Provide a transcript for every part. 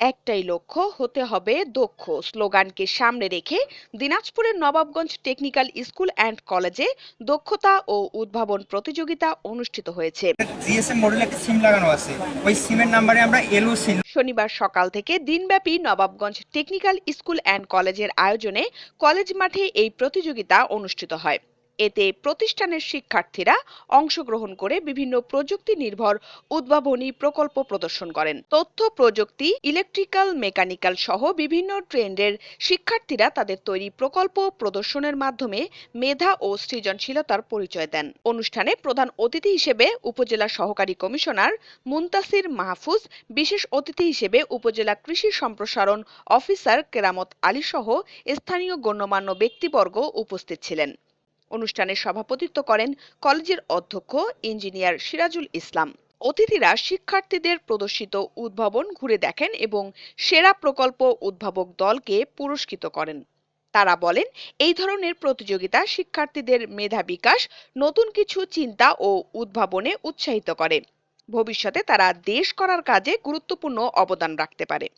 একটাই লক্ষ্য হতে হবে দক্ষ। স্লোগানকে সামনে রেখে দিনাজপুরের নবাবগঞ্জ টেকনিক্যাল স্কুল অ্যান্ড কলেজে দক্ষতা ও উদ্ভাবন প্রতিযোগিতা অনুষ্ঠিত হয়েছে। জিএসএম মডেল একটা সিম লাগানো আছে। ওই সিমের নাম্বারে আমরা এলও সিম শনিবার সকাল থেকে দিনব্যাপী নবাবগঞ্জ টেকনিক্যাল স্কুল অ্যান্ড কলেজের আয়োজনে কলেজ মাঠে এই প্রতিযোগিতা অনুষ্ঠিত হয়। এতে প্রতিষ্ঠানের শিক্ষার্থীরা অংশগ্রহণ করে বিভিন্ন প্রযুক্তি নির্ভর উদ্ভাবনী প্রকল্প প্রদর্শন করেন। তথ্য, প্রযুক্তি, ইলেকট্রিক্যাল, মেকানিক্যাল সহ বিভিন্ন ট্রেন্ডের শিক্ষার্থীরা তাদের তৈরি প্রকল্প প্রদর্শনের মাধ্যমে মেধা ও সৃজনশীলতার পরিচয় দেন। অনুষ্ঠানে প্রধান অতিথি হিসেবে উপজেলা সহকারী কমিশনার মুনতাসির মাহফুজ, বিশেষ অতিথি হিসেবে উপজেলা কৃষি সম্প্রসারণ অফিসার কেরামত আলী সহ স্থানীয় গণ্যমান্য ব্যক্তিবর্গ উপস্থিত ছিলেন। অনুষ্ঠানে সভাপতিত্ব করেন কলেজের অধ্যক্ষ ইঞ্জিনিয়ার সিরাজুল ইসলাম। অতিথিরা শিক্ষার্থীদের প্রদর্শিত উদ্ভাবন ঘুরে দেখেন এবং সেরা প্রকল্প উদ্ভাবক দলকে পুরস্কৃত করেন। তারা বলেন, এই ধরনের প্রতিযোগিতা শিক্ষার্থীদের মেধা বিকাশ, নতুন কিছু চিন্তা ও উদ্ভাবনে উৎসাহিত করে। ভবিষ্যতে তারা দেশ করার কাজে গুরুত্বপূর্ণ অবদান রাখতে পারে।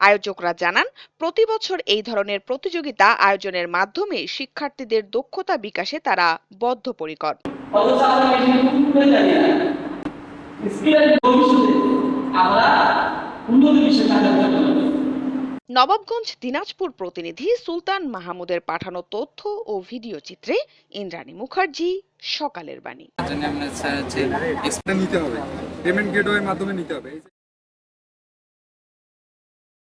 আয়োজকরা জানান প্রতি বছর এই ধরনের প্রতিযোগিতা আয়োজনের মাধ্যমে শিক্ষার্থীদের দক্ষতা বিকাশে তারা বদ্ধপরিকর। আমরা উন্নত থাকার জন্য নবাবগঞ্জ দিনাজপুর প্রতিনিধি সুলতান মাহমুদের পাঠানো তথ্য ও ভিডিও চিত্রে ইন্দ্রাণী মুখার্জি সকালের বাণী। জন্য আপনার স্যার হচ্ছে নিতে হবে। পেমেন্ট গেটওয়ের মাধ্যমে নিতে হবে।